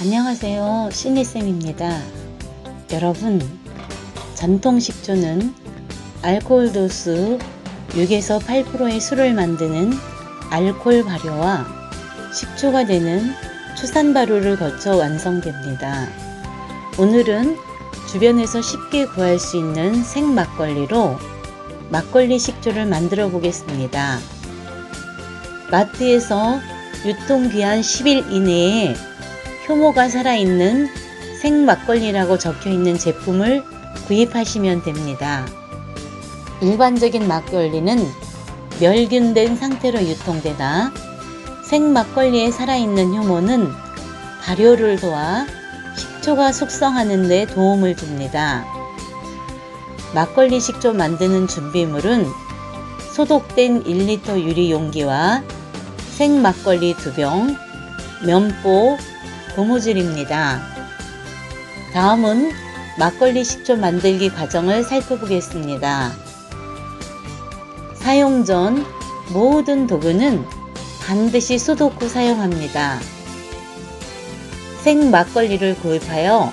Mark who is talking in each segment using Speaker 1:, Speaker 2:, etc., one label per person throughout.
Speaker 1: 안녕하세요. 신이쌤입니다. 여러분, 전통 식초는 알코올 도수 6에서 8%의 술을 만드는 알코올 발효와 식초가 되는 초산 발효를 거쳐 완성됩니다. 오늘은 주변에서 쉽게 구할 수 있는 생 막걸리로 막걸리 식초를 만들어 보겠습니다. 마트에서 유통기한 10일 이내에 효모가 살아있는 생 막걸리라고 적혀 있는 제품을 구입하시면 됩니다. 일반적인 막걸리는 멸균된 상태로 유통되나 생 막걸리에 살아있는 효모는 발효를 도와 식초가 숙성하는 데 도움을 줍니다. 막걸리 식초 만드는 준비물은 소독된 1리터 유리 용기와 생 막걸리 2병, 면보, 고무줄입니다. 다음은 막걸리 식초 만들기 과정을 살펴보겠습니다. 사용 전 모든 도구는 반드시 소독 후 사용합니다. 생 막걸리를 구입하여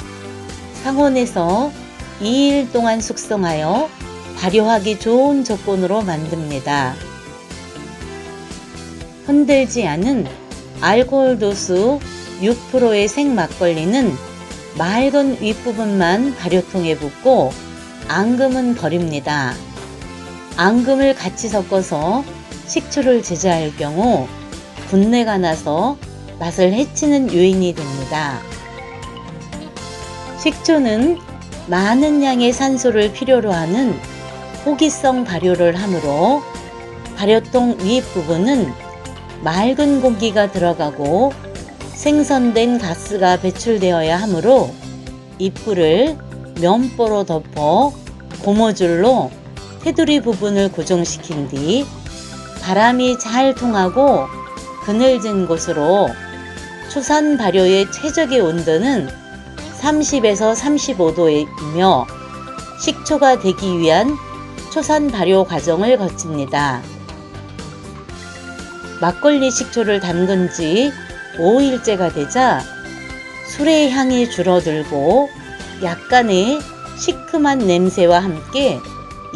Speaker 1: 상온에서 2일 동안 숙성하여 발효하기 좋은 조건으로 만듭니다. 흔들지 않은 알코올 도수 6%의 생 막걸리는 맑은 윗부분만 발효통에 붓고 앙금은 버립니다. 앙금을 같이 섞어서 식초를 제조할 경우 분내가 나서 맛을 해치는 요인이 됩니다. 식초는 많은 양의 산소를 필요로 하는 호기성 발효를 하므로 발효통 윗부분은 맑은 공기가 들어가고 생선된 가스가 배출되어야 하므로 입구를 면보로 덮어 고무줄로 테두리 부분을 고정시킨 뒤 바람이 잘 통하고 그늘진 곳으로 초산 발효의 최적의 온도는 30에서 35도이며 식초가 되기 위한 초산 발효 과정을 거칩니다. 막걸리 식초를 담근 지 5일째가 되자 술의 향이 줄어들고 약간의 시큼한 냄새와 함께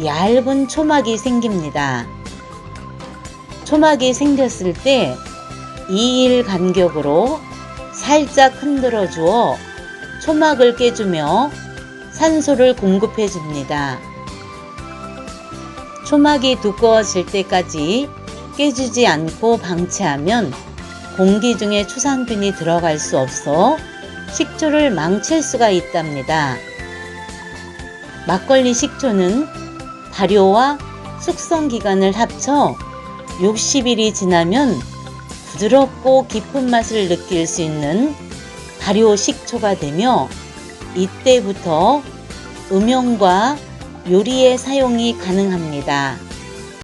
Speaker 1: 얇은 초막이 생깁니다. 초막이 생겼을 때 2일 간격으로 살짝 흔들어 주어 초막을 깨주며 산소를 공급해 줍니다. 초막이 두꺼워질 때까지 깨주지 않고 방치하면 공기 중에 초상균이 들어갈 수 없어 식초를 망칠 수가 있답니다. 막걸리 식초는 발효와 숙성 기간을 합쳐 60일이 지나면 부드럽고 깊은 맛을 느낄 수 있는 발효 식초가 되며 이때부터 음용과 요리에 사용이 가능합니다.